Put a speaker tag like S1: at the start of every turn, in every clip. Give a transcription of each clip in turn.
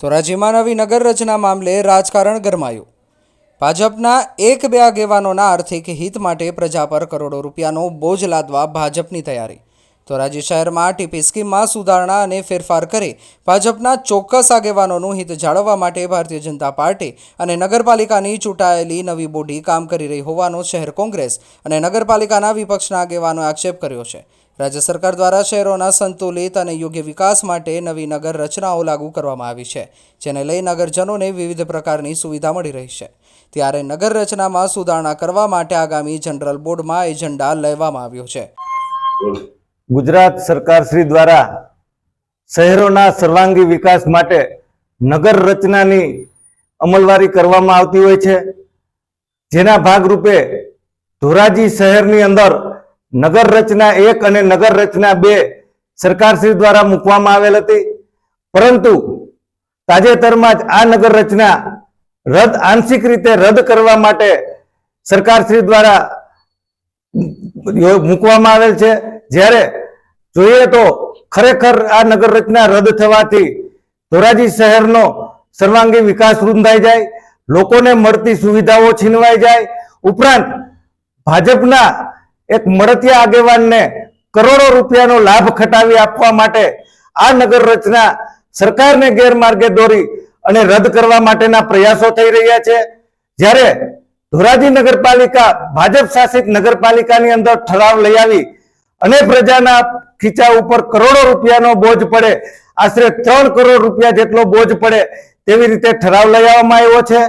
S1: ધોરાજીમાં નવી નગર રચના મામલે રાજકારણ ગરમાયું. ભાજપના એક બે આગેવાનોના આર્થિક હિત માટે પ્રજા પર કરોડો રૂપિયાનો બોજ લાદવા ભાજપની તૈયારી. ધોરાજી શહેરમાં ટીપી સ્કીમમાં સુધારણા અને ફેરફાર કરી ભાજપના ચોક્કસ આગેવાનોનું હિત જાળવવા માટે ભારતીય જનતા પાર્ટી અને નગરપાલિકાની ચૂંટાયેલી નવી બોડી કામ કરી રહી હોવાનો શહેર કોંગ્રેસ અને નગરપાલિકાના વિપક્ષના આગેવાનોએ આક્ષેપ કર્યો છે. રાજ્ય સરકાર દ્વારા શહેરોના સંતુલિત અને યોગ્ય વિકાસ માટે નવી નગર રચનાઓ લાગુ કરવામાં આવી છે, જેને લઈ નગરજનોને વિવિધ પ્રકારની સુવિધા મળી રહી છે. ત્યારે નગર રચનામાં સુધારણા કરવા માટે આગામી જનરલ બોર્ડમાં એજન્ડા લેવામાં આવ્યો છે.
S2: ગુજરાત સરકાર શ્રી દ્વારા શહેરોના સર્વાંગી વિકાસ માટે નગર રચનાની અમલવારી કરવામાં આવતી હોય છે. જેના ભાગરૂપે ધોરાજી શહેરની અંદર નગર રચના એક અને નગર રચના બે સરકારશ્રી દ્વારા મૂકવામાં આવેલ હતી. પરંતુ તાજેતરમાં જ આ નગર રચના રદ આંશિક રીતે રદ કરવા માટે સરકારશ્રી દ્વારા મૂકવામાં આવેલ છે. જ્યારે જોઈએ તો ખરેખર આ નગર રચના રદ થવાથી ધોરાજી શહેરનો સર્વાંગી વિકાસ રૂંધાઈ જાય, લોકોને મળતી સુવિધાઓ છીનવાઈ જાય. ઉપરાંત ભાજપના એક મળતિયા આગેવાનને કરોડો રૂપિયાનો લાભ ખટાવી આપવા માટે આ નગર રચના સરકારને ગેરમાર્ગે દોરી અને રદ કરવા માટેના પ્રયાસો થઈ રહ્યા છે. જ્યારે ધોરાજી નગરપાલિકા ભાજપ શાસિત નગરપાલિકાની અંદર ઠરાવ લઈ આવી અને પ્રજાના ખીચા ઉપર કરોડો રૂપિયાનો બોજ પડે, આશરે ત્રણ કરોડ રૂપિયા જેટલો બોજ પડે તેવી રીતે ઠરાવ લઈ આવવામાં આવ્યો છે.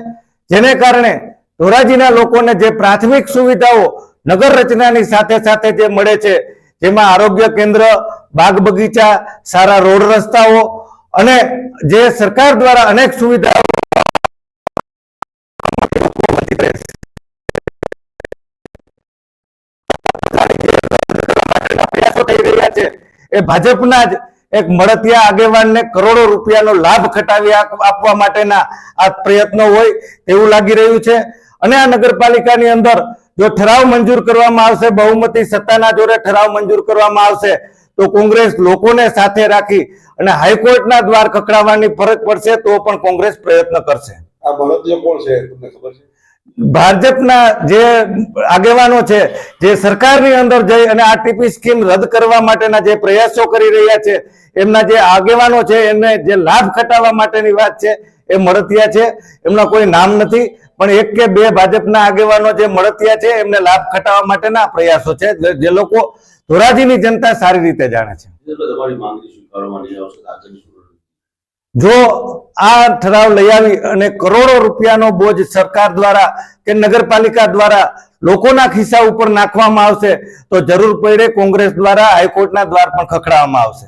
S2: જેને કારણે ધોરાજીના લોકોને જે પ્રાથમિક સુવિધાઓ નગર રચનાની સાથે સાથે જે મળે છે, જેમાં આરોગ્ય કેન્દ્ર, બાગ બગીચા, સારા રોડ રસ્તાઓ અને જે સરકાર દ્વારા અનેક સુવિધાઓ એ ભાજપના જ એક મળતિયા આગેવાનને કરોડો રૂપિયાનો લાભ ખટાવી આપવા માટેના આ પ્રયત્નો હોય એવું લાગી રહ્યું છે. અને આ નગરપાલિકાની અંદર જો ઠરાવ મંજૂર કરવામાં આવશે બહુમતી સત્તાના જોરે ઠરાવ મંજૂર કરવામાં આવશે તો કોંગ્રેસ લોકોને સાથે રાખી અને હાઈકોર્ટના દ્વાર ખકડાવવાની ફરજ પડશે તો પણ કોંગ્રેસ પ્રયત્ન કરશે.
S3: આ કોણ છે તમને ખબર છે?
S2: ભાજપના જે આગેવાનો છે જે સરકારની અંદર જઈ અને આ ટીપી સ્કીમ રદ કરવા માટેના જે પ્રયાસો કરી રહ્યા છે એમના જે આગેવાનો છે એમને જે લાભ ખટાવવા માટેની વાત છે એ મળતિયા છે. એમના કોઈ નામ નથી. પણ એક કે બે ભાજપના આગેવાનો જે મળતિયા છે એમને લાભ ખટાવવા માટેના પ્રયાસો છે જે- લોકો ધોરાજીની જનતા સારી રીતે જાણે છે. જો આ ઠરાવ લઈ આવી અને કરોડો રૂપિયાનો બોજ સરકાર દ્વારા કે નગરપાલિકા દ્વારા લોકોના ખિસ્સા ઉપર નાખવામાં આવશે તો જરૂર પડે કોંગ્રેસ દ્વારા હાઈકોર્ટના દ્વાર પણ ખખડાવવામાં આવશે.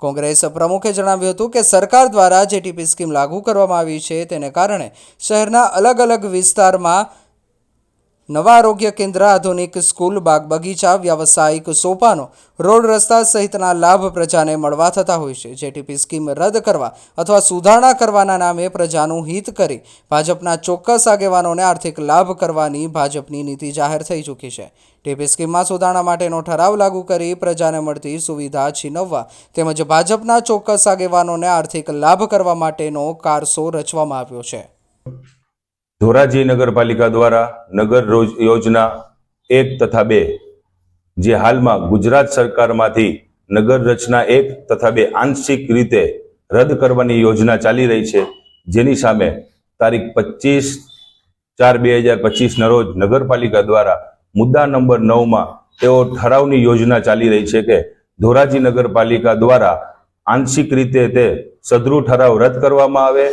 S1: કોંગ્રેસ પ્રમુખે જણાવ્યું હતું કે સરકાર દ્વારા જે ટીપી સ્કીમ લાગુ કરવામાં આવી છે, તેને કારણે શહેરના અલગ અલગ વિસ્તારમાં નવા આરોગ્ય કેન્દ્ર, આધુનિક સ્કૂલ, બાગ બગીચા, વ્યાવસાયિક સોપાનો, રોડ રસ્તા સહિતના લાભ પ્રજાને મળવા થતા હોય છે. જે ટીપી સ્કીમ રદ કરવા અથવા સુધારણા કરવાના નામે પ્રજાનું હિત કરી ભાજપના ચોક્કસ આગેવાનોને આર્થિક લાભ કરવાની ભાજપની નીતિ જાહેર થઈ ચૂકી છે. ટીપી સ્કીમમાં સુધારણા માટેનો ઠરાવ લાગુ કરી પ્રજાને મળતી સુવિધા છીનવવા તેમજ ભાજપના ચોક્કસ આગેવાનોને આર્થિક લાભ કરવા માટેનો કારસો રચવામાં આવ્યો છે.
S4: ધોરાજી નગરપાલિકા દ્વારા નગર યોજના એક તથા બે, જે હાલમાં ગુજરાત સરકારમાંથી નગર રચના એક તથા બે આંશિક રીતે રદ કરવાની યોજના ચાલી રહી છે, જેની સામે તારીખ પચીસ ચાર બે હજાર પચીસના રોજ નગરપાલિકા દ્વારા મુદ્દા નંબર નવમાં તેઓ ઠરાવની યોજના ચાલી રહી છે કે ધોરાજી નગરપાલિકા દ્વારા આંશિક રીતે તે સદરૂ ઠરાવ રદ કરવામાં આવે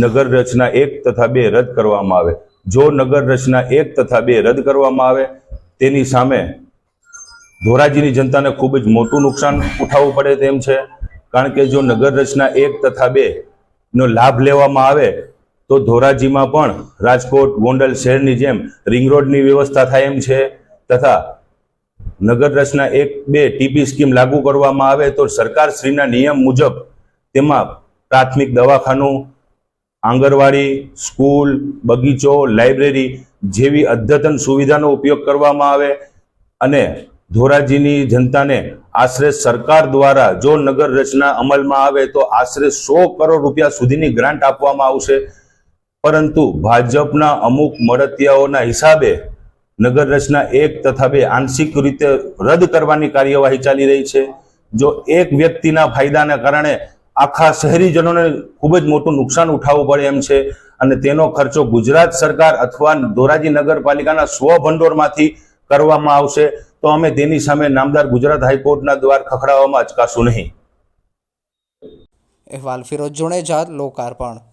S4: નગર રચના એક તથા બે રદ કરવામાં આવે. જો નગર રચના એક તથા બે રદ કરવામાં આવે, તેની સામે ધોરાજીની જનતાને ખૂબ જ મોટું નુકસાન ઉઠાવવું પડે તેમ છે. કારણ કે જો નગર રચના એક તથા બે નો લાભ લેવામાં આવે, તો ધોરાજીમાં પણ રાજકોટ, ગોંડલ શહેરની જેમ રિંગ રોડની વ્યવસ્થા થાય એમ છે. તથા નગર રચના એક બે ટીપી સ્કીમ લાગુ કરવામાં આવે, તો સરકારશ્રીના નિયમ મુજબ તેમાં પ્રાથમિક દવાખાનું આંગણવાડી, સ્કૂલ, બગીચો, લાઇબ્રેરી જેવી અદ્યતન સુવિધાનો ઉપયોગ કરવામાં આવે અને ધોરાજીની જનતાને આશરે સરકાર દ્વારા જો નગર રચના અમલમાં આવે તો આશરે સો કરોડ રૂપિયા સુધીની ગ્રાન્ટ આપવામાં આવશે. પરંતુ ભાજપના અમુક મળતિયાઓના હિસાબે નગર રચના એક તથા બે આંશિક રીતે રદ કરવાની કાર્યવાહી ચાલી રહી છે. જો એક વ્યક્તિના ફાયદાના કારણે આખા શહેરીજનોને ખૂબ જ મોટું નુકસાન ઉઠાવવું પડે એમ છે. અને તેનો ખર્ચો ગુજરાત સરકાર અથવા ધોરાજી નગરપાલિકાના સ્વભંડોળમાંથી કરવામાં આવશે. તો અમે તેની સામે નામદાર ગુજરાત હાઈકોર્ટના દ્વાર ખખડાવવામાં અચકાશું નહીં.
S1: અહેવાલ, ફિરોજ જાત લોકાર્પણ.